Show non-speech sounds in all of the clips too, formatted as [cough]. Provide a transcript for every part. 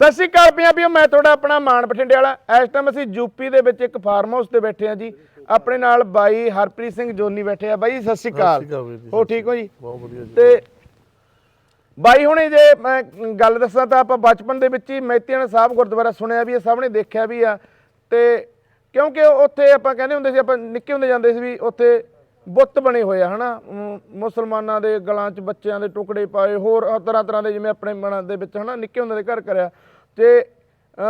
ਸਤਿ ਸ਼੍ਰੀ ਅਕਾਲ ਪੰਜਾਬੀਓ ਮੈਂ ਤੁਹਾਡਾ ਆਪਣਾ ਮਾਨ ਬਠਿੰਡੇ ਵਾਲਾ। ਇਸ ਟਾਈਮ ਅਸੀਂ ਯੂਪੀ ਦੇ ਵਿੱਚ ਇੱਕ ਫਾਰਮ ਹਾਊਸ ਤੇ ਬੈਠੇ ਆ ਜੀ। ਆਪਣੇ ਨਾਲ ਬਾਈ ਹਰਪ੍ਰੀਤ ਸਿੰਘ ਜੋਨੀ ਬੈਠੇ ਆ। ਬਾਈ ਸਤਿ ਸ਼੍ਰੀ ਅਕਾਲ। ਹੋ ਠੀਕ ਹੋ ਜੀ? ਬਹੁਤ ਵਧੀਆ ਜੀ। ਤੇ ਬਾਈ ਹੁਣੇ ਜੇ ਮੈਂ ਗੱਲ ਦੱਸਾਂ ਤਾਂ ਆਪਾਂ ਬਚਪਨ ਦੇ ਵਿੱਚ ਹੀ ਮੈਤੀਆਣਾ ਸਾਹਿਬ ਗੁਰਦੁਆਰਾ ਸੁਣਿਆ ਵੀ ਸਭ ਨੇ ਦੇਖਿਆ ਵੀ ਆ। ਤੇ ਕਿਉਂਕਿ ਉੱਥੇ ਆਪਾਂ ਕਹਿੰਦੇ ਹੁੰਦੇ ਸੀ ਆਪਾਂ ਨਿੱਕੇ ਹੁੰਦੇ ਜਾਂਦੇ ਸੀ ਵੀ ਉੱਥੇ ਬੁੱਤ ਬਣੇ ਹੋਏ ਆ ਹਨਾ? ਮੁਸਲਮਾਨਾਂ ਦੇ ਗਲਾਂ 'ਚ ਬੱਚਿਆਂ ਦੇ ਟੁਕੜੇ ਪਾਏ ਹੋਰ ਤਰ੍ਹਾਂ ਤਰ੍ਹਾਂ ਦੇ ਜਿਵੇਂ ਆਪਣੇ ਮਨਾਂ ਦੇ ਵਿੱਚ ਹਨਾ ਨਿੱਕੇ ਹੁੰਦੇ ਦੇ ਘਰ ਕਰਿਆ। ਤੇ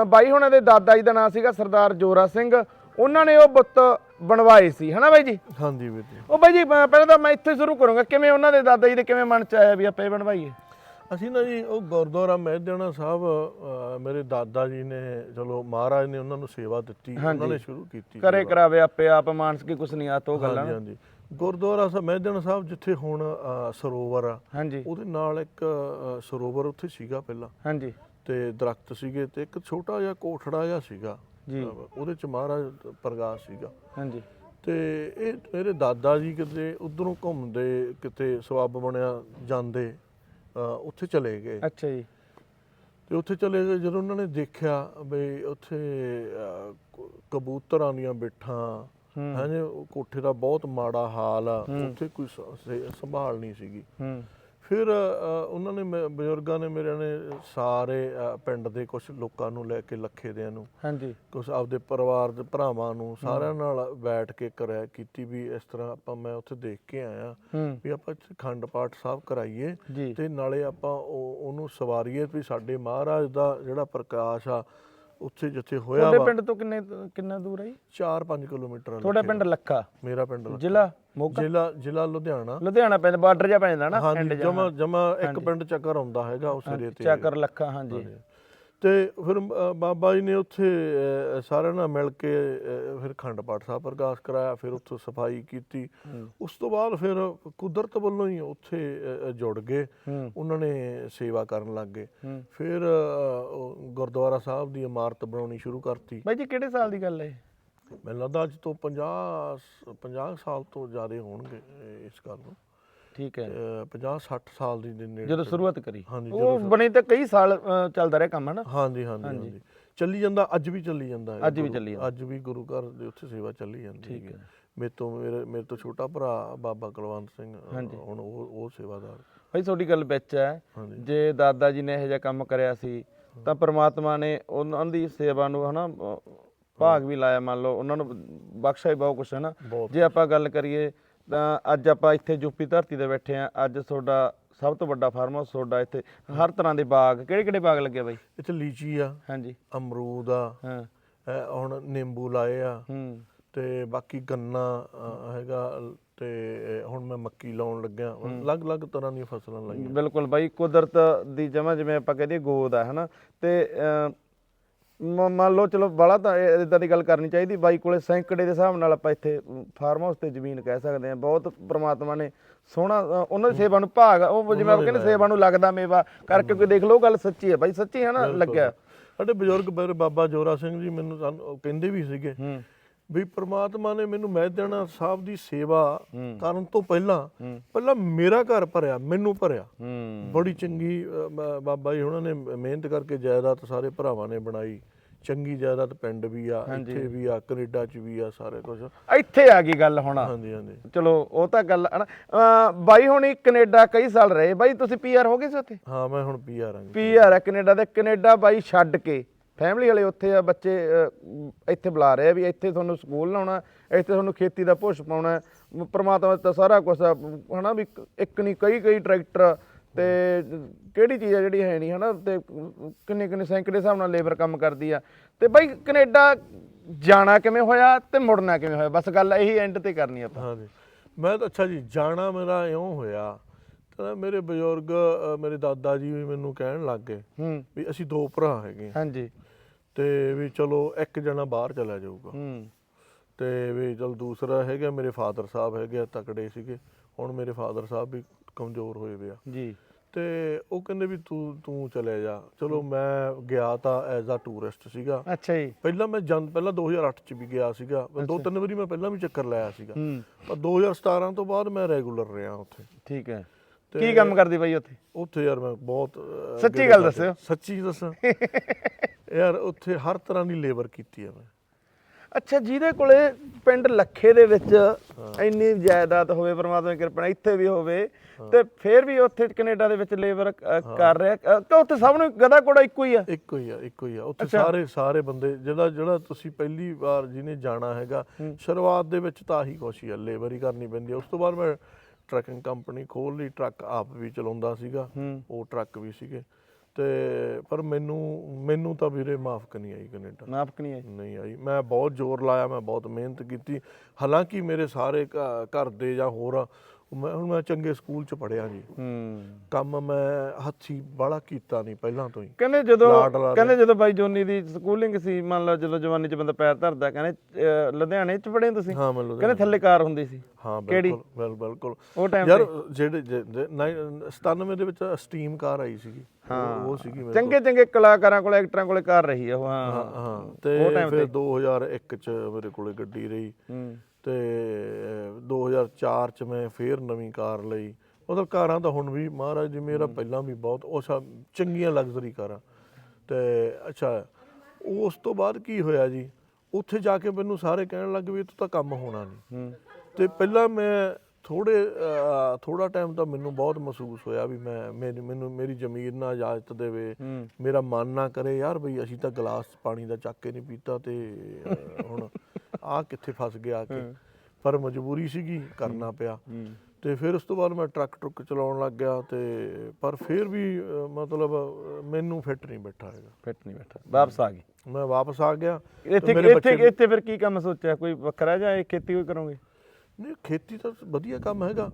ਬਾਈ ਹੁਣਾਂ ਦੇ ਦਾਦਾ ਜੀ ਦਾ ਨਾਮ ਸੀਗਾ ਸਰਦਾਰ ਜੋਰਾ ਸਿੰਘ। ਉਹਨਾਂ ਨੇ ਉਹ ਬੁੱਤ ਬਣਵਾਏ ਸੀ ਹਨਾ ਬਾਈ ਜੀ? ਹਾਂਜੀ ਵੀਰ ਜੀ। ਉਹ ਬਾਈ ਜੀ ਪਹਿਲਾਂ ਤਾਂ ਮੈਂ ਇੱਥੇ ਸ਼ੁਰੂ ਕਰੂੰਗਾ ਕਿਵੇਂ ਉਹਨਾਂ ਦੇ ਦਾਦਾ ਜੀ ਦੇ ਕਿਵੇਂ ਮਨ ਚ ਆਇਆ ਵੀ ਆਪਾਂ ਇਹ ਬਣਵਾਈਏ? ਅਸੀਂ ਨਾ ਜੀ ਉਹ ਗੁਰਦੁਆਰਾ ਮਹਿਦਿਆਣਾ ਸਾਹਿਬ ਮੇਰੇ ਦਾਦਾ ਜੀ ਨੇ ਚਲੋ ਮਹਾਰਾਜ ਨੇ ਉਹਨਾਂ ਨੂੰ ਸੇਵਾ ਦਿੱਤੀ ਉਹਨਾਂ ਨੇ ਸ਼ੁਰੂ ਕੀਤੀ ਕਰੇ ਕਰਾਵੇ ਆਪੇ ਆਪ ਮਾਨਸ ਕੀ ਕੁਛ ਨਹੀਂ ਆਤ ਉਹ ਗੱਲਾਂ। ਹਾਂਜੀ ਹਾਂਜੀ। ਗੁਰਦੁਆਰਾ ਸਾਹਿਬ ਮਹਿਦਿਆਣਾ ਸਾਹਿਬ ਜਿੱਥੇ ਹੁਣ ਅ, ਸਰੋਵਰ ਆ ਹਾਂਜੀ। ਉਹਦੇ ਨਾਲ ਇੱਕ ਅ, ਸਰੋਵਰ ਉੱਥੇ ਸੀਗਾ ਪਹਿਲਾਂ। ਹਾਂਜੀ। ਤੇ ਦਰਖਤ ਸੀਗੇ ਤੇ ਇੱਕ ਛੋਟਾ ਜਿਹਾ ਕੋਠੜਾ ਜਿਹਾ ਸੀਗਾ। ਜੀ। ਅ, ਉਹਦੇ ਚ ਮਹਾਰਾਜ ਪ੍ਰਕਾਸ਼ ਸੀਗਾ। ਹਾਂਜੀ। ਤੇ ਇਹ ਮੇਰੇ ਦਾਦਾ ਜੀ ਕਿਤੇ ਉਧਰੋਂ ਘੁੰਮਦੇ ਕਿਤੇ ਸਵੱਬ ਬਣਿਆ ਜਾਂਦੇ ਅ, ਉੱਥੇ ਚਲੇ ਗਏ। ਅੱਛਾ ਜੀ। ਤੇ ਉੱਥੇ ਚਲੇ ਗਏ ਜਦੋਂ ਉਹਨਾਂ ਨੇ ਦੇਖਿਆ ਵੀ ਉੱਥੇ ਅ, ਕ- ਕਬੂਤਰਾਂ ਦੀਆਂ ਬਿੱਠਾਂ। ਹਾਂਜੀ ਉਹ ਕੋਠੇ ਦਾ ਬਹੁਤ ਮਾੜਾ ਹਾਲ ਆ ਉੱਥੇ ਕੋਈ ਸ- ਸੰਭਾਲ ਨਹੀਂ ਸੀਗੀ। ਹੂੰ। ਫਿਰ ਅ, ਉਹਨਾਂ ਨੇ ਮੇ- ਬਜ਼ੁਰਗਾਂ ਨੇ ਮੇਰੇ ਨੇ ਸਾਰੇ ਅ, ਪਿੰਡ ਦੇ ਕੁਝ ਲੋਕਾਂ ਨੂੰ ਲੈ ਕੇ ਲੱਖੇ ਦਿਆਂ ਨੂੰ ਹਾਂਜੀ। ਕੁਝ ਆਪਦੇ ਪਰਿਵਾਰ ਦੇ ਭਰਾਵਾਂ ਨੂੰ ਸਾਰਿਆਂ ਨਾਲ ਬੈਠ ਕੇ ਕਰਿਆ ਕੀਤੀ ਵੀ ਇਸ ਤਰ੍ਹਾਂ ਆਪਾਂ ਮੈਂ ਉੱਥੇ ਦੇਖ ਕੇ ਆਇਆ ਹੂੰ। ਵੀ ਆਪਾਂ ਇੱਥੇ ਖੰਡ ਪਾਠ ਸਾਹਿਬ ਕਰਾਈਏ ਜੀ। ਤੇ ਨਾਲੇ ਆਪਾਂ ਉਹ ਉਹਨੂੰ ਸਵਾਰੀਏ ਵੀ ਸਾਡੇ ਮਹਾਰਾਜ ਦਾ ਜਿਹੜਾ ਪ੍ਰਕਾਸ਼ ਆ ਉੱਥੇ ਜਿੱਥੇ ਹੋਇਆ ਤੁਹਾਡੇ ਵਾ। ਪਿੰਡ ਤੋਂ ਕਿੰਨੇ ਕਿੰਨਾ ਦੂਰ ਹੈ ਜੀ? 4-5 ਕਿਲੋਮੀਟਰ ਆ ਤੁਹਾਡਾ ਪਿੰਡ ਲੱਖਾ। ਮੇਰਾ ਪਿੰਡ ਲੱਖਾ। ਜ਼ਿਲ੍ਹਾ ਮੋਗਾ? ਜ਼ਿਲ੍ਹਾ ਜ਼ਿਲ੍ਹਾ ਲੁਧਿਆਣਾ। ਲੁਧਿਆਣਾ ਪੈਂਦਾ ਬਾਰਡਰ ਜਾ ਪੈਂਦਾ ਨਾ ਹਾਂਜੀ ਜਮਾ ਜਮਾ ਇੱਕ ਪਿੰਡ ਚੱਕਰ ਆਉਂਦਾ ਹੈਗਾ ਉਸ ਏਰੀਏ ਤੇ। ਚੱਕਰ ਲੱਖਾ ਹਾਂਜੀ। ਤੇ ਫਿਰ ਬਾਬਾ ਜੀ ਨੇ ਉੱਥੇ ਸਾਰਿਆਂ ਨਾਲ ਮਿਲ ਕੇ ਫਿਰ ਖੰਡ ਪਾਠ ਸਾਹਿਬ ਪ੍ਰਕਾਸ਼ ਕਰਾਇਆ ਫਿਰ ਉੱਥੇ ਸਫ਼ਾਈ ਕੀਤੀ। ਉਸ ਤੋਂ ਬਾਅਦ ਫਿਰ ਕੁਦਰਤ ਵੱਲੋਂ ਹੀ ਉੱਥੇ ਜੁੜ ਗਏ। ਉਹਨਾਂ ਨੇ ਸੇਵਾ ਕਰਨ ਲੱਗ ਗਏ। ਫਿਰ ਗੁਰਦੁਆਰਾ ਸਾਹਿਬ ਦੀ ਇਮਾਰਤ ਬਣਾਉਣੀ ਸ਼ੁਰੂ ਕਰਤੀ। ਬਾਈ ਜੀ ਕਿਹੜੇ ਸਾਲ ਦੀ ਗੱਲ ਹੈ? ਮੈਨੂੰ ਲੱਗਦਾ ਅੱਜ ਤੋਂ 50 50 ਸਾਲ ਤੋਂ ਜ਼ਿਆਦਾ ਹੋਣਗੇ ਇਸ ਗੱਲ ਨੂੰ। ਠੀਕ ਹੈ। 50 60 ਸਾਲ ਦੀ ਦੇ ਨੇੜੇ ਜਦੋਂ ਸ਼ੁਰੂਆਤ ਕਰੀ। ਹਾਂਜੀ, ਉਹ ਬਣੀ ਤਾਂ ਕਈ ਸਾਲ ਚੱਲਦਾ ਰਿਹਾ ਕੰਮ ਹੈ ਨਾ ਹਾਂਜੀ ਹਾਂਜੀ। ਹਾਂਜੀ। ਚੱਲੀ ਜਾਂਦਾ ਅੱਜ ਵੀ ਚੱਲੀ ਜਾਂਦਾ ਹੈ ਅੱਜ ਵੀ ਚੱਲੀ ਜਾਂਦਾ। ਅੱਜ ਵੀ ਗੁਰੂ ਘਰ ਦੇ ਉੱਥੇ ਸੇਵਾ ਚੱਲੀ ਜਾਂਦੀ ਹੈ। ਮੇਰੇ ਤੋਂ ਮੇਰੇ ਮੇਰੇ ਤੋਂ ਛੋਟਾ ਭਰਾ ਬਾਬਾ ਕੁਲਵੰਤ ਸਿੰਘ ਹੁਣ ਉਹ ਉਹ ਸੇਵਾਦਾਰ। ਭਾਈ ਤੁਹਾਡੀ ਗੱਲ ਵਿੱਚ ਹੈ। ਜੇ ਦਾਦਾ ਜੀ ਨੇ ਇਹੋ ਜਿਹਾ ਕੰਮ ਕਰਿਆ ਸੀ ਤਾਂ ਪ੍ਰਮਾਤਮਾ ਨੇ ਉਹਨਾਂ ਦੀ ਸੇਵਾ ਨੂੰ ਹਨਾ ਭਾਗ ਵੀ ਲਾਇਆ ਮੰਨ ਲਓ। ਉਹਨਾਂ ਨੂੰ ਬਖਸ਼ਿਆ ਹੀ ਬਹੁਤ ਕੁਛ ਹੈ ਨਾ ਜੇ ਆਪਾਂ ਗੱਲ ਕਰੀਏ ਤਾਂ ਅੱਜ ਆਪਾਂ ਇੱਥੇ ਯੂਪੀ ਧਰਤੀ ਤੇ ਬੈਠੇ ਆ ਅੱਜ ਤੁਹਾਡਾ ਸਭ ਤੋਂ ਵੱਡਾ ਫਾਰਮ ਹਾਊਸ ਤੁਹਾਡਾ ਇੱਥੇ ਹਰ ਤਰ੍ਹਾਂ ਦੇ ਬਾਗ। ਕਿਹੜੇ ਕਿਹੜੇ ਬਾਗ ਲੱਗੇ ਬਾਈ? ਇੱਥੇ ਲੀਚੀ ਆ ਹਾਂਜੀ। ਅਮਰੂਦ ਆ ਹਾਂ। ਹੁਣ ਨਿੰਬੂ ਲਾਏ ਆ ਹੂੰ। ਤੇ ਬਾਕੀ ਗੰਨਾ ਹੈਗਾ ਤੇ ਹੁਣ ਮੈਂ ਮੱਕੀ ਲਾਉਣ ਲੱਗਿਆ। ਅਲੱਗ-ਅਲੱਗ ਤਰ੍ਹਾਂ ਦੀਆਂ ਫਸਲਾਂ ਲਾਈਆਂ। ਬਿਲਕੁਲ ਬਾਈ ਕੁਦਰਤ ਦੀ ਜਮਾ ਜਿਵੇਂ ਆਪਾਂ ਕਹਦੇ ਗੋਦ ਆ ਹਨਾ? ਤੇ ਅਹ, ਮ- ਮੰਨ ਲਓ ਚਲੋ ਬਾਲਾ ਤਾਂ ਇਦਾਂ ਦੀ ਗੱਲ ਕਰਨੀ ਚਾਹੀਦੀ। ਬਾਈ ਕੋਲੇ ਸੈਂਕੜੇ ਦੇ ਹਿਸਾਬ ਨਾਲ ਆਪਾਂ ਇੱਥੇ ਫਾਰਮ ਹਾਊਸ ਤੇ ਜ਼ਮੀਨ ਕਹਿ ਸਕਦੇ ਆ ਬਹੁਤ ਪ੍ਰਮਾਤਮਾ ਨੇ ਸੋਹਣਾ ਉਹਨਾਂ ਦੀ ਸੇਵਾ ਨੂੰ ਭਾਗ ਉਹ ਜਿਵੇਂ ਆਪਾਂ ਕਹਿੰਦੇ ਸੇਵਾ ਨੂੰ ਲੱਗਦਾ ਮੇਵਾ ਕਰਕੇ ਕੋਈ ਦੇਖ ਲਓ ਉਹ ਗੱਲ ਸੱਚੀ ਹੈ ਬਾਈ ਸੱਚੀ ਹੈ ਨਾ ਲੱਗਿਆ। ਸਾਡੇ ਬਜ਼ੁਰਗ ਬਾਬਾ ਜੋਰਾ ਸਿੰਘ ਜੀ ਮੈਨੂੰ ਸਾਨੂੰ ਉਹ ਕਹਿੰਦੇ ਵੀ ਸੀਗੇ ਹੂੰ। ਵੀ ਪ੍ਰਮਾਤਮਾ ਨੇ ਮੈਨੂੰ ਮਹਿਦਿਆਣਾ ਸਾਹਿਬ ਦੀ ਸੇਵਾ। ਕਰਨ ਤੋਂ ਪਹਿਲਾਂ। ਪਹਿਲਾਂ ਮੇਰਾ ਘਰ ਭਰਿਆ ਮੈਨੂੰ ਭਰਿਆ। ਬੜੀ ਚੰਗੀ ਬਾਬਾ ਜੀ ਉਹਨਾਂ ਨੇ ਮਿਹਨਤ ਕਰਕੇ ਜਾਇਦਾਦ ਸਾਰੇ ਭਰਾਵਾਂ ਨੇ ਬਣਾਈ। ਚੰਗੀ ਜਾਇਦਾਦ ਪਿੰਡ ਵੀ ਆ ਇੱਥੇ ਵੀ ਆ ਕੈਨੇਡਾ ਚ ਵੀ ਆ ਸਾਰੇ ਕੁਝ ਇੱਥੇ ਆ ਗਈ ਗੱਲ ਹੁਣ। ਹਾਂਜੀ ਹਾਂਜੀ। ਚਲੋ ਉਹ ਤਾਂ ਗੱਲ ਹੈ ਨਾ। ਅਹ, ਬਾਈ ਹੁਣੀ ਕੈਨੇਡਾ ਕਈ ਸਾਲ ਰਹੇ। ਬਾਈ ਤੁਸੀਂ ਪੀਆਰ ਹੋ ਗਏ ਸੀ ਉੱਥੇ? ਹਾਂ ਮੈਂ ਹੁਣ ਪੀਆਰ ਆਂ ਪੀਆਰ ਹੈ ਕੈਨੇਡਾ ਦੇ। ਕੈਨੇਡਾ ਬਾਈ ਛੱਡ ਕੇ ਫੈਮਿਲੀ ਵਾਲੇ ਉੱਥੇ ਆ ਬੱਚੇ ਇੱਥੇ ਬੁਲਾ ਰਹੇ ਆ ਵੀ ਇੱਥੇ ਤੁਹਾਨੂੰ ਸਕੂਲ ਲਾਉਣਾ ਇੱਥੇ ਤੁਹਾਨੂੰ ਖੇਤੀ ਦਾ ਪੁਸ਼ ਪਾਉਣਾ ਪ੍ਰਮਾਤਮਾ ਦਾ ਸਾਰਾ ਕੁਝ ਹਨਾ ਵੀ ਇੱਕ- ਨਹੀਂ ਕਈ ਕਈ ਟਰੈਕਟਰ ਤੇ ਕਿਹੜੀ ਚੀਜ਼ ਆ ਜਿਹੜੀ ਹੈ ਨਹੀਂ ਹਨਾ ਤੇ ਕਿੰਨੇ ਕਿੰਨੇ ਸੈਂਕੜੇ ਹਿਸਾਬ ਨਾਲ ਲੇਬਰ ਕੰਮ ਕਰਦੀ ਆ। ਤੇ ਬਾਈ ਕੈਨੇਡਾ ਜਾਣਾ ਕਿਵੇਂ ਹੋਇਆ ਤੇ ਮੁੜਨਾ ਕਿਵੇਂ ਹੋਇਆ? ਬਸ ਗੱਲ ਇਹੀ ਐਂਡ ਤੇ ਕਰਨੀ ਆਪਾਂ। ਹਾਂਜੀ ਮੈਂ ਤਾਂ ਅੱਛਾ ਜੀ ਜਾਣਾ ਮੇਰਾ ਇਉਂ ਹੋਇਆ ਤਾਂ ਮੇਰੇ ਬਜ਼ੁਰਗ ਮੇਰੇ ਦਾਦਾ ਜੀ ਵੀ ਮੈਨੂੰ ਕਹਿਣ ਲੱਗ ਗਏ ਵੀ ਅਸੀਂ ਦੋ ਭਰਾ ਹੈਗੇ ਹਾਂਜੀ। ਤੇ ਵੀ ਚਲੋ ਇੱਕ ਜਣਾ ਬਾਹਰ ਚਲਾ ਜਾਊਗਾ। ਹੂੰ। ਤੇ ਵੀ ਚਲ ਦੂਸਰਾ ਹੈਗਾ ਮੇਰੇ ਫਾਦਰ ਸਾਹਿਬ ਹੈਗੇ ਆ, ਤਕੜੇ ਸੀਗੇ। ਹੁਣ ਮੇਰੇ ਫਾਦਰ ਸਾਹਿਬ ਵੀ ਕਮਜ਼ੋਰ ਹੋਏ ਵੇ ਆ। ਜੀ। ਤੇ ਉਹ ਕਹਿੰਦੇ ਵੀ ਤੂੰ ਤੂੰ ਚਲੇ ਜਾ। ਚਲੋ ਮੈਂ ਗਿਆ ਤਾਂ ਐਜ਼ ਅ ਟੂਰਿਸਟ ਸੀਗਾ। ਅੱਛਾ ਜੀ। ਪਹਿਲਾਂ ਮੈਂ ਜਨ ਪਹਿਲਾਂ 2008 ਚ ਵੀ ਗਿਆ ਸੀਗਾ। ਦੋ ਤਿੰਨ ਵਾਰੀ ਮੈਂ ਪਹਿਲਾਂ ਵੀ ਚੱਕਰ ਲਾਇਆ ਸੀਗਾ। ਪਰ 2017 ਤੋਂ ਬਾਅਦ ਮੈਂ ਰੈਗੂਲਰ ਰਿਹਾ ਉੱਥੇ। ਠੀਕ ਹੈ। ਕੀ ਕੰਮ ਕਰਦੀ ਬਾਈ ਉੱਥੇ? ਉੱਥੇ ਯਾਰ ਮੈਂ ਬਹੁਤ ਸੱਚੀ ਗੱਲ। ਦੱਸਿਓ। ਸੱਚੀ ਦੱਸਾਂ। [laughs] ਯਾਰ ਉੱਥੇ ਹਰ ਤਰ੍ਹਾਂ ਦੀ ਲੇਬਰ ਕੀਤੀ ਆ ਮੈਂ। ਅੱਛਾ ਜਿਹਦੇ ਕੋਲੇ ਪਿੰਡ ਲੱਖੇ ਦੇ ਵਿੱਚ ਇੰਨੀ ਜਾਇਦਾਦ ਹੋਵੇ ਪਰਮਾਤਮਾ ਦੀ ਕਿਰਪਾ ਨਾਲ ਇੱਥੇ ਵੀ ਹੋਵੇ ਤੇ ਫਿਰ ਵੀ ਉੱਥੇ ਕੈਨੇਡਾ ਦੇ ਵਿੱਚ ਲੇਬਰ ਕਰ ਰਿਹਾ। ਕਿ ਉੱਥੇ ਸਭ ਨੂੰ ਗਦਾ ਕੋੜਾ ਇੱਕੋ ਹੀ ਆ? ਇੱਕੋ ਹੀ ਆ ਇੱਕੋ ਹੀ ਆ। ਉੱਥੇ ਸਾਰੇ ਸਾਰੇ ਬੰਦੇ ਜਿਹੜਾ ਜਿਹੜਾ ਤੁਸੀਂ ਪਹਿਲੀ ਵਾਰ ਜਿਹਨੇ ਜਾਣਾ ਹੈਗਾ ਸ਼ੁਰੂਆਤ ਦੇ ਵਿੱਚ ਤਾਂ ਆਹੀ ਹੀ ਆ ਲੇਬਰ ਹੀ ਕਰਨੀ ਪੈਂਦੀ ਉਸ ਤੋਂ ਬਾਅਦ ਮੈਂ ਟਰੱਕਿੰਗ ਕੰਪਨੀ ਖੋਲ ਲਈ ਟਰੱਕ ਆਪ ਵੀ ਚਲਾਉਂਦਾ ਸੀਗਾ ਉਹ ਟਰੱਕ ਵੀ ਸੀਗੇ। ਤੇ ਪਰ ਮੈਨੂੰ ਮੈਨੂੰ ਤਾਂ ਵੀਰੇ ਮਾਫ ਨਹੀਂ ਆਈ ਕੈਨੇਡਾ। ਮਾਫ ਨਹੀਂ ਆਈ? ਨਹੀਂ ਆਈ। ਮੈਂ ਬਹੁਤ ਜ਼ੋਰ ਲਾਇਆ ਮੈਂ ਬਹੁਤ ਮਿਹਨਤ ਕੀਤੀ। ਹਾਲਾਂਕਿ ਮੇਰੇ ਸਾਰੇ ਘਰ ਦੇ ਜਾਂ ਹੋਰ ਮੈਂ ਹੁਣ ਮੈਂ ਚੰਗੇ ਸਕੂਲ ਚ ਪੜਿਆ ਜੀ। ਹੂੰ। ਕੰਮ ਮੈਂ ਹੱਥੀ ਬਾਹਲਾ ਕੀਤਾ ਨਹੀਂ ਪਹਿਲਾਂ ਤੋਂ ਹੀ। ਕਹਿੰਦੇ ਜਦੋਂ ਕਹਿੰਦੇ ਜਦੋਂ ਬਾਈ ਜੋਨੀ ਦੀ ਸਕੂਲਿੰਗ ਸੀ ਮੰਨ ਲਓ ਜਦੋਂ ਜਵਾਨੀ ਚ ਬੰਦਾ ਪੈਰ ਧਰਦਾ ਕਹਿੰਦੇ ਲੁਧਿਆਣੇ ਚ ਪੜ੍ਹੇ ਤੁਸੀਂ? ਹਾਂ ਮੈਂ ਕਹਿੰਦੇ ਥੱਲੇ ਕਾਰ ਹੁੰਦੀ ਸੀ। ਹਾਂ? ਬਿਲਕੁਲ ਬਿਲ- ਬਿਲਕੁਲ। ਉਹ ਟਾਈਮ ਯਾਰ ਜਿਹੜੇ ਜੇ- ਜੇ- ਨਾਈ- 97 ਦੇ ਵਿੱਚ ਸਟੀਮ ਕਾਰ ਆਈ ਸੀਗੀ। ਉਹ- ਉਹ ਸੀਗੀ ਮੇਰੇ ਚੰਗੇ ਚੰਗੇ ਕਲਾਕਾਰਾਂ ਕੋਲ ਐਕਟਰਾਂ ਕੋਲੇ ਕਾਰ ਰਹੀ ਆ ਉਹ ਹਾਂ। ਹਾਂ ਹਾਂ। ਤੇ ਫਿਰ 2001 ਚ ਮੇਰੇ ਕੋਲੇ ਗੱਡੀ ਰਹੀ। ਹੂੰ। ਤੇ 2004 ਚ ਮੈਂ ਫੇਰ ਨਵੀਂ ਕਾਰ ਲਈ। ਮਤਲਬ ਕਾਰਾਂ ਤਾਂ ਹੁਣ ਵੀ ਮਹਾਰਾਜ ਜੀ ਮੇਰਾ ਪਹਿਲਾਂ ਵੀ ਬਹੁਤ ਉਹ ਸਭ ਚੰਗੀਆਂ ਲਗਜ਼ਰੀ ਕਾਰਾਂ। ਤੇ ਅੱਛਾ ਉਸ ਤੋਂ ਬਾਅਦ ਕੀ ਹੋਇਆ ਜੀ? ਉੱਥੇ ਜਾ ਕੇ ਮੈਨੂੰ ਸਾਰੇ ਕਹਿਣ ਲੱਗ ਵੀ ਇਹ ਤਾਂ ਕੰਮ ਹੋਣਾ ਨਹੀਂ। ਤੇ ਪਹਿਲਾਂ ਮੈਂ ਥੋੜੇ ਥੋੜਾ ਟਾਈਮ ਤਾਂ ਮੈਨੂੰ ਬਹੁਤ ਮਹਿਸੂਸ ਹੋਇਆ ਵੀ ਮੈਂ ਮੈਨੂੰ ਮੇਰੀ ਜ਼ਮੀਰ ਨਾ ਇਜਾਜ਼ਤ ਦੇਵੇ। ਮੇਰਾ ਮਨ ਨਾ ਕਰੇ ਯਾਰ ਬਈ ਅਸੀਂ ਤਾਂ ਗਲਾਸ ਪਾਣੀ ਦਾ ਚੱਕ ਕੇ ਨਹੀਂ ਪੀਤਾ ਤੇ ਹੁਣ ਆ ਕਿੱਥੇ ਫਸ ਗਿਆ ਕੇ। ਪਰ ਮਜਬੂਰੀ ਸੀਗੀ ਕਰਨਾ ਪਿਆ। ਤੇ ਫਿਰ ਉਸ ਤੋਂ ਬਾਅਦ ਮੈਂ ਟਰੱਕ ਟਰੁੱਕ ਚਲਾਉਣ ਲੱਗ ਗਿਆ ਤੇ ਪਰ ਫਿਰ ਵੀ ਮਤਲਬ ਮੈਨੂੰ ਫਿੱਟ ਨਹੀਂ ਬੈਠਾ ਹੈਗਾ। ਫਿੱਟ ਨਹੀਂ ਬੈਠਾ। ਵਾਪਸ ਆ ਗਏ ਮੈਂ ਵਾਪਸ ਆ ਗਿਆ ਇੱਥੇ ਇੱਥੇ ਇੱਥੇ ਫਿਰ ਕੀ ਕੰਮ ਸੋਚਿਆ? ਕੋਈ ਵੱਖਰਾ ਜਾਂ ਇਹ ਖੇਤੀ ਕੋਈ ਕਰੋਗੇ? ਨਹੀਂ ਖੇਤੀ ਤਾਂ ਵਧੀਆ ਕੰਮ ਹੈਗਾ।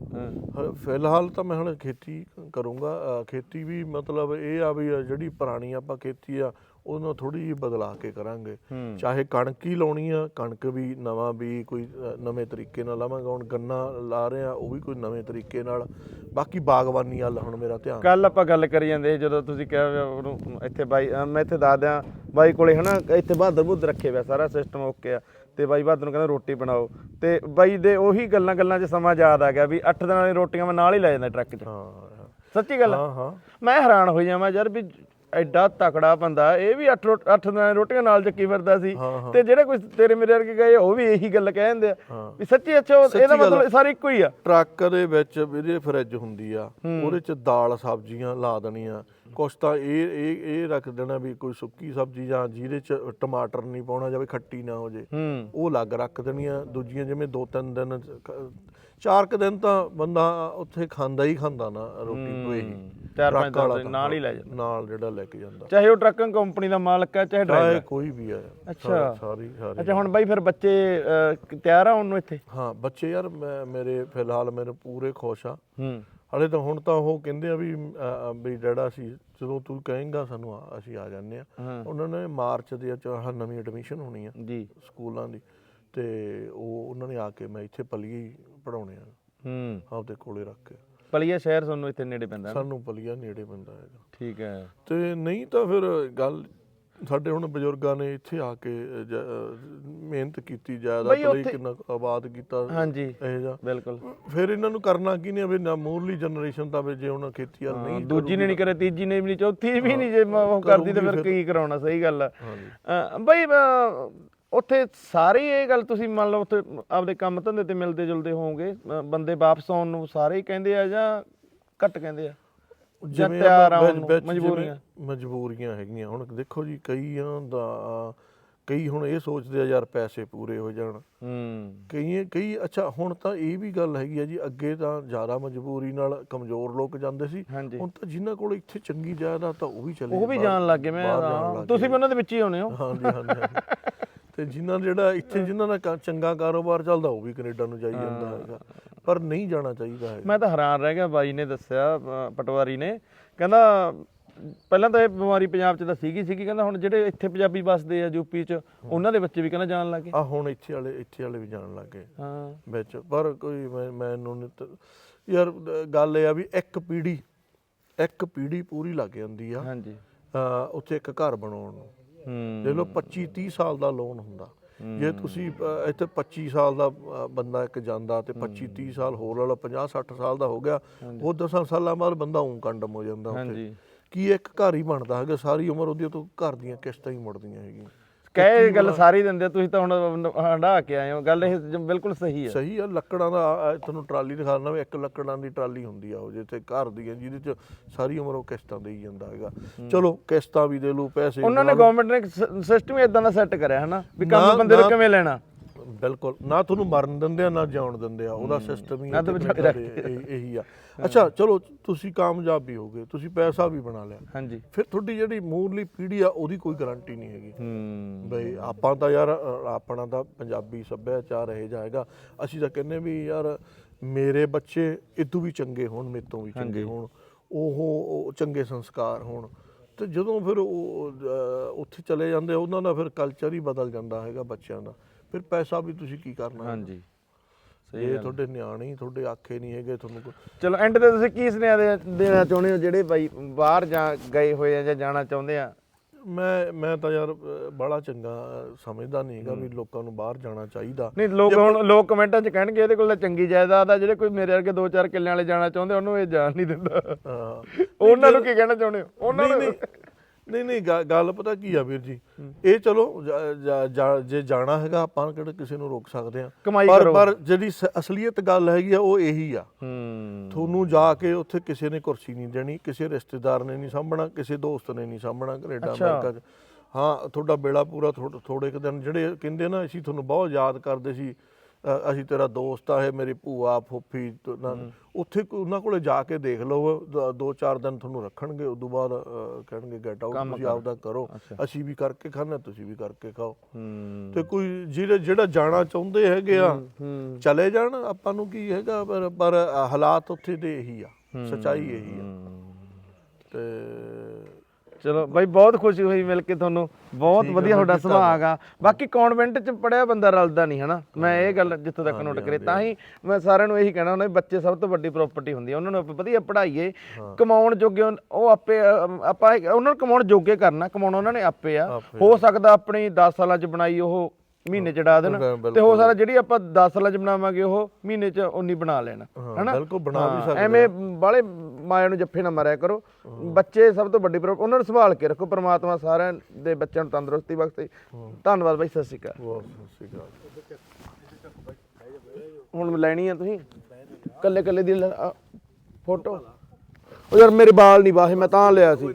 ਫਿਲਹਾਲ ਤਾਂ ਮੈਂ ਹੁਣ ਖੇਤੀ ਕਰੂੰਗਾ। ਖੇਤੀ ਵੀ ਮਤਲਬ ਇਹ ਆ ਵੀ ਜਿਹੜੀ ਪੁਰਾਣੀ ਆਪਾਂ ਖੇਤੀ ਆ ਉਹਨੂੰ ਥੋੜੀ ਜਿਹੀ ਬਦਲਾ ਕੇ ਕਰਾਂਗੇ। ਚਾਹੇ ਕਣਕ ਹੀ ਲਾਉਣੀ ਆ ਕਣਕ ਵੀ ਨਵਾਂ ਵੀ ਕੋਈ ਨਵੇਂ ਤਰੀਕੇ ਨਾਲ ਲਾਵਾਂਗਾ। ਹੁਣ ਗੰਨਾ ਲਾ ਰਹੇ ਆ ਉਹ ਵੀ ਕੋਈ ਨਵੇਂ ਤਰੀਕੇ ਨਾਲ। ਬਾਕੀ ਬਾਗਬਾਨੀ ਵੱਲ ਹੁਣ ਮੇਰਾ ਧਿਆਨ। ਕੱਲ ਆਪਾਂ ਗੱਲ ਕਰੀ ਜਾਂਦੇ ਜਦੋਂ ਤੁਸੀਂ ਕਿਹਾ ਉਹਨੂੰ ਇੱਥੇ ਬਾਈ ਮੈਂ ਇੱਥੇ ਦੱਸ ਦਿਆਂ ਬਾਈ ਕੋਲੇ ਹਨਾ ਇੱਥੇ ਬਹਾਦਰ ਬੁੱਧ ਰੱਖੇ ਹੋਇਆ ਸਾਰਾ ਸਿਸਟਮ ਓਕੇ ਆ। ਤੇ ਬਾਈ ਬਹਾਦਰ ਨੂੰ ਕਹਿੰਦਾ ਰੋਟੀ ਬਣਾਓ। ਤੇ ਬਾਈ ਦੇ ਉਹੀ ਗੱਲਾਂ ਗੱਲਾਂ 'ਚ ਸਮਾਂ ਯਾਦ ਆ ਗਿਆ ਵੀ 8 ਦਿਨਾਂ ਦੀ ਰੋਟੀਆਂ ਮੈਂ ਨਾਲ ਹੀ ਲੈ ਜਾਂਦਾ ਟਰੱਕ 'ਚ। ਹਾਂ ਸੱਚੀ ਗੱਲ? ਹਾਂ ਹਾਂ। ਮੈਂ ਹੈਰਾਨ ਹੋਈ ਜਾਵਾਂ ਯਾਰ ਵੀ ਐਡਾ ਤਕੜਾ ਬੰਦਾ ਇਹ ਵੀ 8 8 ਦਿਨਾਂ ਦੀ ਰੋਟੀਆਂ ਨਾਲ ਚੱਕੀ ਫਿਰਦਾ ਸੀ। ਤੇ ਜਿਹੜੇ ਕੁਝ ਤੇਰੇ ਮੇਰੇ ਵਰਗੇ ਗਏ ਉਹ ਵੀ ਇਹੀ ਗੱਲ ਕਹਿ ਜਾਂਦੇ ਆ। ਵੀ ਸੱਚੀ ਅੱਛਾ ਇਹਦਾ ਮਤਲਬ ਸਾਰੇ ਇੱਕੋ ਹੀ ਆ। ਟਰੱਕ ਦੇ ਵਿੱਚ ਵੀਰੇ ਫਰਿੱਜ ਹੁੰਦੀ ਆ ਉਹਦੇ ਚ ਦਾਲ ਸਬਜ਼ੀਆਂ ਲਾ ਦੇਣੀਆਂ। ਕੁਛ ਤਾਂ ਇਹ ਇਹ ਇਹ ਰੱਖ ਦੇਣਾ ਵੀ ਕੋਈ ਸੁੱਕੀ ਸਬਜ਼ੀ ਜਾਂ ਜਿਹਦੇ ਚ ਟਮਾਟਰ ਨਹੀਂ ਪਾਉਣਾ ਜਾਵੇ ਖੱਟੀ ਨਾ ਹੋ ਜੇ। ਹੂੰ। ਉਹ ਅਲੱਗ ਰੱਖ ਦੇਣੀਆਂ ਦੂਜੀਆਂ ਜਿਵੇਂ ਦੋ ਤਿੰਨ ਦਿਨ ਚਾਰ ਕੁ ਦਿਨ ਤਾਂ ਬੰਦਾ ਉੱਥੇ ਖਾਂਦਾ ਹੀ ਖਾਂਦਾ ਨਾ ਰੋਟੀ ਪੋਏ ਹੀ ਚਾਰ ਪੰਜ ਦਿਨ ਨਾਲ ਹੀ ਲੈ ਜਾਂਦਾ। ਨਾਲ ਜਿਹੜਾ ਲੈ ਕੇ ਜਾਂਦਾ। ਚਾਹੇ ਉਹ ਟਰੱਕਿੰਗ ਕੰਪਨੀ ਦਾ ਮਾਲਕ ਹੈ ਚਾਹੇ ਚਾਹੇ ਡਰਾਈਵਰ ਕੋਈ ਵੀ ਹੈ। ਅੱਛਾ। ਸਾਰੀ ਸਾਰੀ ਅੱਛਾ ਹੁਣ ਬਾਈ ਫਿਰ ਬੱਚੇ ਅਹ, ਤਿਆਰ ਆ ਹੁਣ ਨੂੰ ਇੱਥੇ? ਹਾਂ ਬੱਚੇ ਯਾਰ ਮੈਂ ਮੇਰੇ ਫਿਲਹਾਲ ਮੇਰੇ ਪੂਰੇ ਖੁਸ਼ ਆ। ਹੂੰ। ਹਲੇ ਤਾਂ ਹੁਣ ਤਾਂ ਉਹ ਕਹਿੰਦੇ ਆ ਵੀ ਅ, ਵੀ ਡੈਡਾ ਸੀ ਜਦੋਂ ਤੂੰ ਕਹੇਂਗਾ ਸਾਨੂੰ ਆ- ਅਸੀਂ ਆ ਜਾਂਦੇ ਆ। ਉਹਨਾਂ ਨੇ ਮਾਰਚ ਦੇ ਚ ਆਹ ਨਵੀਂ ਐਡਮਿਸ਼ਨ ਹੋਣੀ ਆ ਜੀ। ਸਕੂਲਾਂ ਦੀ। ਤੇ ਉਹ ਉਹਨਾਂ ਨੇ ਆ ਕੇ ਮੈਂ ਇੱਥੇ ਪਲੀਏ ਪੜਾਉਣੇ ਆ। ਹੂੰ। ਆਪਦੇ ਕੋਲੇ ਰੱਖ ਕੇ। ਪਲੀਆ ਸ਼ਹਿਰ ਤੁਹਾਨੂੰ ਇੱਥੇ ਨੇੜੇ ਪੈਂਦਾ ਨਾ? ਸਾਨੂੰ ਪਲੀਆ ਨੇੜੇ ਪੈਂਦਾ ਹੈਗਾ। ਠੀਕ ਹੈ। ਤੇ ਨਹੀਂ ਤਾਂ ਫਿਰ ਗੱਲ ਸਾਡੇ ਹੁਣ ਬਜ਼ੁਰਗਾਂ ਨੇ ਇੱਥੇ ਆ ਕੇ ਜ- ਮਿਹਨਤ ਕੀਤੀ ਜ਼ਿਆਦਾ ਬਈ ਲਈ ਉੱਥੇ- ਕਿੰਨਾ ਕੁ ਆਬਾਦ ਕੀਤਾ ਹਾਂਜੀ। ਇਹ ਜਾ ਬਿਲਕੁਲ। ਫਿਰ ਇਹਨਾਂ ਨੂੰ ਕਰਨਾ ਕੀ ਨੇ? ਵੀ ਨਾ ਮੂਰਲੀ ਜਨਰੇਸ਼ਨ ਤਾਂ ਵੀ ਜੇ ਹੁਣ ਖੇਤੀ ਹਾਂ, ਨਹੀਂ ਦੂਜੀ ਨੇ ਨਹੀਂ ਕਰਿਆ ਤੀਜੀ ਨੇ ਵੀ ਨਹੀਂ ਚੌਥੀ ਵੀ ਨਹੀਂ ਜੇ ਮ- ਉਹ ਕਰਦੀ ਤਾਂ ਫਿਰ ਕੀ ਕਰਾਉਣਾ ਸਹੀ ਗੱਲ ਆ। ਹਾਂਜੀ। ਬਈ ਉੱਥੇ ਸਾਰੇ ਹੀ ਇਹ ਗੱਲ ਤੁਸੀਂ ਮੰਨ ਲਓ ਉੱਥੇ ਆਪਦੇ ਕੰਮ ਧੰਦੇ ਤੇ ਮਿਲਦੇ ਜੁਲਦੇ ਹੋਵੋਗੇ ਬੰਦੇ ਵਾਪਸ ਆਉਣ ਨੂੰ ਸਾਰੇ ਹੀ ਕਹਿੰਦੇ ਆ ਜਾਂ ਘੱਟ ਕਹਿੰਦੇ ਆ? ਜਿਵੇਂ ਤਿਆਰ ਮਜਬੂਰੀਆਂ। ਮਜਬੂਰੀਆਂ ਹੈਗੀਆਂ। ਹੁਣ ਦੇਖੋ ਜੀ ਕਈਆਂ ਦਾ ਕਈ ਹੁਣ ਇਹ ਸੋਚਦੇ ਆ ਯਾਰ ਪੈਸੇ ਪੂਰੇ ਹੋ ਜਾਣ। ਹੂੰ। ਕਈ ਕਈ ਅੱਛਾ ਹੁਣ ਤਾਂ ਇਹ ਵੀ ਗੱਲ ਹੈਗੀ ਆ ਜੀ ਅੱਗੇ ਤਾਂ ਜ਼ਿਆਦਾ ਮਜਬੂਰੀ ਨਾਲ ਕਮਜ਼ੋਰ ਲੋਕ ਜਾਂਦੇ ਸੀ। ਹਾਂਜੀ। ਹੁਣ ਤਾਂ ਜਿਨ੍ਹਾਂ ਕੋਲ ਇੱਥੇ ਚੰਗੀ ਜਾਇਦਾਦ ਤਾਂ ਉਹ ਵੀ ਚਲੇ ਉਹ ਵੀ ਬਾਹਰ- ਜਾਣ ਲੱਗ ਗਏ ਮੈਂ ਬਾਹਰ ਜਾਣ ਹਾਂ, ਲੱਗ ਤੁਸੀਂ। ਵੀ ਉਹਨਾਂ ਦੇ ਵਿੱਚ ਹੀ ਹੋਣੇ ਹੋ। ਹਾਂਜੀ ਹਾਂਜੀ ਹਾਂਜੀ। ਤੇ ਜਿਨ੍ਹਾਂ ਜਿਹੜਾ ਇੱਥੇ ਜਿਨ੍ਹਾਂ ਦਾ ਕ- ਚੰਗਾ ਕਾਰੋਬਾਰ ਚੱਲਦਾ ਉਹ ਵੀ ਕੈਨੇਡਾ ਨੂੰ ਜਾਈ ਜਾਂਦਾ ਹੈਗਾ। ਪਰ ਨਹੀਂ ਜਾਣਾ ਚਾਹੀਦਾ ਹੈ ਮੈਂ ਤਾਂ ਹੈਰਾਨ ਰਹਿ ਗਿਆ ਬਾਈ ਨੇ ਦੱਸਿਆ ਪਟਵਾਰੀ ਨੇ। ਕਹਿੰਦਾ ਪਹਿਲਾਂ ਤਾਂ ਇਹ ਬਿਮਾਰੀ ਪੰਜਾਬ 'ਚ ਤਾਂ ਸੀਗੀ ਸੀਗੀ ਕਹਿੰਦਾ ਹੁਣ ਜਿਹੜੇ ਇੱਥੇ ਪੰਜਾਬੀ ਵੱਸਦੇ ਆ ਯੂਪੀ 'ਚ ਉਹਨਾਂ ਦੇ ਬੱਚੇ ਵੀ ਕਹਿੰਦਾ ਜਾਣ ਲੱਗੇ। ਆ ਹੁਣ ਇੱਥੇ ਵਾਲੇ ਇੱਥੇ ਵਾਲੇ ਵੀ ਜਾਣ ਲੱਗ। ਹਾਂ। ਵਿੱਚ ਪਰ ਕੋਈ ਮੈਂ ਮੈਨੂੰ ਨੀ ਤ- ਯਾਰ ਗੱਲ ਇਹ ਆ ਵੀ ਇੱਕ ਪੀੜੀ ਇੱਕ ਪੀੜੀ ਪੂਰੀ ਲੱਗ ਜਾਂਦੀ ਆ। ਹਾਂਜੀ। ਉੱਥੇ ਇੱਕ ਘਰ ਬਣਾਉਣ ਨੂੰ। ਹੂੰ। ਦੇਖ ਲਓ 25 30 ਸਾਲ ਦਾ ਲੋਨ ਹੁੰਦਾ। ਜੇ ਤੁਸੀਂ ਇੱਥੇ 25 ਸਾਲ ਦਾ ਬੰਦਾ ਇੱਕ ਜਾਂਦਾ ਤੇ 25 30 ਸਾਲ ਹੋਰ ਵਾਲਾ 50 60 ਸਾਲ ਦਾ ਹੋ ਗਿਆ ਉਹ 10 ਸਾਲਾਂ ਬਾਅਦ ਬੰਦਾ ਉਂ ਕੰਡਮ ਹੋ ਜਾਂਦਾ ਉੱਥੇ। ਕੀ ਇੱਕ ਘਰ ਹੀ ਬਣਦਾ ਹੈਗਾ ਸਾਰੀ ਉਮਰ ਉਹਦੀ ਤੋਂ ਘਰ ਦੀਆਂ ਕਿਸ਼ਤਾਂ ਹੀ ਮੁੜਦੀਆਂ ਹੈਗੀਆਂ। ਕਹੇ ਇਹ ਗੱਲ ਸਾਰੀ ਦਿੰਦੇ ਆ, ਤੁਸੀਂ ਤਾਂ ਹੁਣ ਹੰਡਾ ਕੇ ਆਏ ਹੋ। ਗੱਲ ਇਹ ਜ- ਬਿਲਕੁਲ ਸਹੀ ਹੈ। ਸਹੀ ਆ ਲੱਕੜਾਂ ਦਾ ਆ- ਆ ਤੁਹਾਨੂੰ ਟਰਾਲੀ ਦਿਖਾਣਾ ਵੀ ਇੱਕ ਲੱਕੜਾਂ ਦੀ ਟਰਾਲੀ ਹੁੰਦੀ ਆ ਉਹ ਜਿੱਥੇ ਘਰ ਦੀ ਹੈ ਜਿਹਦੇ ਚ ਸਾਰੀ ਉਮਰ ਉਹ ਕਿਸ਼ਤਾਂ ਦੇਈ ਜਾਂਦਾ ਹੈਗਾ। ਚਲੋ ਕਿਸ਼ਤਾਂ ਵੀ ਦੇ ਲੂ ਪੈਸੇ ਉਹਨਾਂ ਨੇ ਗਵਰਨਮੈਂਟ ਨੇ ਸਿਸਟਮ ਹੀ ਇਦਾਂ ਦਾ ਸੈੱਟ ਕਰਿਆ ਹਨਾ? ਵੀ ਕੰਮ ਨਾ- ਬੰਦੇ ਨੂੰ ਨਾ- ਕਿਵੇਂ ਲੈਣਾ? ਬਿਲਕੁਲ। ਨਾ ਤੁਹਾਨੂੰ ਮਰਨ ਦਿੰਦੇ ਆ ਨਾ ਜਿਉਣ ਦਿੰਦੇ ਆ। ਉਹਦਾ ਸਿਸਟਮ ਹੀ ਨਾ ਤਾਂ ਵਿਚਾਰੇ ਇਹ- ਆ। ਅੱਛਾ ਚਲੋ ਤੁਸੀਂ ਕਾਮਯਾਬ ਵੀ ਹੋ ਗਏ ਤੁਸੀਂ ਪੈਸਾ ਵੀ ਬਣਾ ਲਿਆ। ਹਾਂਜੀ। ਫਿਰ ਤੁਹਾਡੀ ਜਿਹੜੀ ਮੂਰਲੀ ਪੀੜ੍ਹੀ ਆ ਉਹਦੀ ਕੋਈ ਗਾਰੰਟੀ ਨਹੀਂ ਹੈਗੀ। ਹੂੰ। ਬਈ ਆਪਾਂ ਤਾਂ ਯਾਰ ਆਪਣਾ ਤਾਂ ਪੰਜਾਬੀ ਸੱਭਿਆਚਾਰ ਇਹ ਜਾਏਗਾ ਅਸੀਂ ਤਾਂ ਕਹਿੰਦੇ ਵੀ ਯਾਰ ਮੇਰੇ ਬੱਚੇ ਇਦੋਂ ਵੀ ਚੰਗੇ ਹੋਣ ਮੇਰੇ ਤੋਂ ਵੀ ਚੰਗੇ ਹੋਣ। ਉਹ ਚੰਗੇ ਸੰਸਕਾਰ ਹੋਣ। ਤੇ ਜਦੋਂ ਫਿਰ ਉਹ ਉੱਥੇ ਚਲੇ ਜਾਂਦੇ ਉਹਨਾਂ ਦਾ ਫਿਰ ਕਲਚਰ ਹੀ ਬਦਲ ਜਾਂਦਾ ਹੈਗਾ ਬੱਚਿਆਂ ਦਾ। ਫਿਰ ਪੈਸਾ ਵੀ ਤੁਸੀਂ ਕੀ ਕਰਨਾ ਹੈ? ਹਾਂਜੀ ਜੇ ਤੁਹਾਡੇ ਨਿਆਣੇ ਹੀ ਤੁਹਾਡੇ ਆਖੇ ਨਹੀਂ ਹੈਗੇ ਤੁਹਾਨੂੰ ਕੋਈ- ਚਲੋ ਐਂਡ ਤੇ ਤੁਸੀਂ ਕੀ ਸੁਨੇਹਾ ਦੇ- ਦੇਣਾ ਚਾਹੁੰਦੇ ਹੋ? ਜਿਹੜੇ ਬਾਈ ਬਾਹਰ ਜਾ ਗਏ ਹੋਏ ਆ ਜਾਂ ਜਾਣਾ ਚਾਹੁੰਦੇ ਆ? ਮੈਂ ਮੈਂ ਤਾਂ ਯਾਰ ਬੜਾ ਚੰਗਾ ਸਮਝਦਾ ਨਹੀਂ ਹੈਗਾ ਵੀ ਲੋਕਾਂ ਨੂੰ ਬਾਹਰ ਜਾਣਾ ਚਾਹੀਦਾ। ਨਹੀਂ ਲੋਕ ਹੁਣ ਲੋਕ ਕਮੈਂਟਾਂ 'ਚ ਕਹਿਣਗੇ ਇਹਦੇ ਕੋਲ ਤਾਂ ਚੰਗੀ ਜਾਇਦਾਦ ਆ ਜਿਹੜੇ ਕੋਈ ਮੇਰੇ ਵਰਗੇ ਦੋ ਚਾਰ ਕਿੱਲਿਆਂ ਵਾਲੇ ਜਾਣਾ ਚਾਹੁੰਦੇ ਉਹਨੂੰ ਇਹ ਜਾਣ ਨਹੀਂ ਦਿੰਦਾ। ਹਾਂ। ਉਹਨਾਂ ਨੂੰ ਕੀ ਕਹਿਣਾ ਚਾਹੁੰਦੇ ਹੋ? ਉਹਨਾਂ ਨਹੀਂ ਨੂੰ ਨਹੀਂ ਨਹੀਂ ਨਹੀਂ ਗ- ਗੱਲ ਪਤਾ ਕੀ ਆ ਵੀਰ ਜੀ? ਇਹ ਚਲੋ ਜਾ- ਜਾ- ਜਾ- ਜੇ ਜਾਣਾ ਹੈਗਾ ਆਪਾਂ ਕਿਹੜੇ ਕਿਸੇ ਨੂੰ ਰੋਕ ਸਕਦੇ ਆ ਕਮਾਈ ਪਰ ਕਰੋ। ਪਰ ਜਿਹੜੀ ਸ- ਅਸਲੀਅਤ ਗੱਲ ਹੈਗੀ ਆ ਉਹ ਇਹੀ ਆ। ਹੂੰ। ਤੁਹਾਨੂੰ ਜਾ ਕੇ ਉੱਥੇ ਕਿਸੇ ਨੇ ਕੁਰਸੀ ਨਹੀਂ ਦੇਣੀ ਕਿਸੇ ਰਿਸ਼ਤੇਦਾਰ ਨੇ ਨਹੀਂ ਸਾਂਭਣਾ ਕਿਸੇ ਦੋਸਤ ਨੇ ਨਹੀਂ ਸਾਂਭਣਾ ਕੈਨੇਡਾ ਅੱਛਾ। ਅਮਰੀਕਾ 'ਚ। ਹਾਂ ਤੁਹਾਡਾ ਬੇੜਾ ਪੂਰਾ ਥੋੜ- ਥੋੜੇ ਕੁ ਦਿਨ ਜਿਹੜੇ ਕਹਿੰਦੇ ਨਾ ਅਸੀਂ ਤੁਹਾਨੂੰ ਬਹੁਤ ਯਾਦ ਕਰਦੇ ਸੀ ਅ, ਅਸੀਂ ਤੇਰਾ ਦੋਸਤ ਆ ਇਹ ਮੇਰੀ ਭੂਆ ਫੁੱਫੀ ਤੋਂ ਉੱਥੇ ਉਹਨਾਂ ਕੋਲੇ ਜਾ ਕੇ ਦੇਖ ਲਓ ਦ- ਦੋ ਚਾਰ ਦਿਨ ਤੁਹਾਨੂੰ ਰੱਖਣਗੇ ਉਸ ਤੋਂ ਬਾਅਦ ਅ, ਕਹਿਣਗੇ ਗੈਟ ਆਊਟ ਕੰਮ ਤੁਸੀਂ ਕਰ। ਆਪਦਾ ਕਰੋ। ਅਸੀਂ ਵੀ ਕਰਕੇ ਖਾਣਾ ਤੁਸੀਂ ਵੀ ਕਰਕੇ ਖਾਓ। ਹੂੰ। ਤੇ ਕੋਈ ਜਿਹੜੇ ਜਿਹੜਾ ਜਾਣਾ ਚਾਹੁੰਦੇ ਹੈਗੇ ਆ ਹੂੰ ਚਲੇ ਜਾਣ ਆਪਾਂ ਨੂੰ ਕੀ ਹੈਗਾ ਪਰ ਪਰ ਹਾਲਾਤ ਉੱਥੇ ਦੇ ਇਹੀ ਆ। ਸਚਾਈ ਇਹੀ ਆ। ਤੇ ਚਲੋ ਬਾਈ ਬਹੁਤ ਖੁਸ਼ੀ ਹੋਈ ਮਿਲ ਕੇ ਤੁਹਾਨੂੰ। ਬਹੁਤ ਵਧੀਆ ਤੁਹਾਡਾ ਸੁਭਾਅ ਹੈਗਾ। ਬਾਕੀ ਕਨਵੈਂਟ ਚ ਪੜਿਆ ਬੰਦਾ ਰਲਦਾ ਨਹੀਂ ਹਨਾ? ਮੈਂ ਇਹ ਗੱਲ ਜਿੱਥੋਂ ਤੱਕ ਨੋਟ ਕਰੀ ਤਾਂ ਹੀ ਮੈਂ ਸਾਰਿਆਂ ਨੂੰ ਇਹੀ ਕਹਿਣਾ ਹੁੰਦਾ ਬੱਚੇ ਸਭ ਤੋਂ ਵੱਡੀ ਪ੍ਰਾਪਰਟੀ ਹੁੰਦੀ ਹੈ ਉਹਨਾਂ ਨੂੰ ਆਪਾਂ ਵਧੀਆ ਪੜ੍ਹਾਈਏ। ਕਮਾਉਣ ਜੋਗੇ ਉਹ- ਆਪੇ ਆਪਾਂ ਉਹਨਾਂ ਨੂੰ ਕਮਾਉਣ ਜੋਗੇ ਕਰਨਾ ਕਮਾਉਣਾ ਉਹਨਾਂ ਨੇ ਆਪੇ ਆ। ਹੋ ਸਕਦਾ ਆਪਣੀ 10 ਸਾਲਾਂ ਚ ਬਣਾਈ ਉਹ ਮਹੀਨੇ ਚ ਡਾ ਦੇਣ। ਤੇ ਹੋ ਸਕਦਾ ਜਿਹੜੀ ਆਪਾਂ 10 ਸਾਲਾਂ ਚ ਬਣਾਵਾਂਗੇ ਉਹ ਮਹੀਨੇ ਚ ਉਨੀ ਬਣਾ ਲੈਣ। ਹਨਾ? ਬਿਲਕੁਲ ਬਣਾ ਵੀ ਸਕਦੇ ਐਵੇਂ ਬਾਲੇ ਮਾਇਆ ਨੂੰ ਜੱਫੇ ਨਾ ਮਾਰਿਆ ਕਰੋ। ਬੱਚੇ ਸਭ ਤੋਂ ਵੱਡੀ ਪ੍ਰਾਪਰਟੀ ਉਹਨਾਂ ਨੂੰ ਸੰਭਾਲ ਕੇ ਰੱਖੋ ਪ੍ਰਮਾਤਮਾ ਸਾਰਿਆਂ ਦੇ ਬੱਚਿਆਂ ਨੂੰ ਤੰਦਰੁਸਤੀ ਬਖਸ਼ੇ। ਧੰਨਵਾਦ ਬਾਈ ਸਤਿ ਸ਼੍ਰੀ ਅਕਾਲ। ਬਹੁਤ ਸਤਿ ਸ਼੍ਰੀ ਅਕਾਲ। ਹੁਣ ਲੈਣੀ ਆ ਤੁਸੀਂ? ਕੱਲੇ ਕੱਲੇ ਦੀ ਫੋਟੋ? ਉਹ ਯਾਰ ਮੇਰੇ ਬਾਲ ਨਹੀਂ ਵਾਹੇ ਮੈਂ ਤਾਂ ਲਿਆ ਸੀ।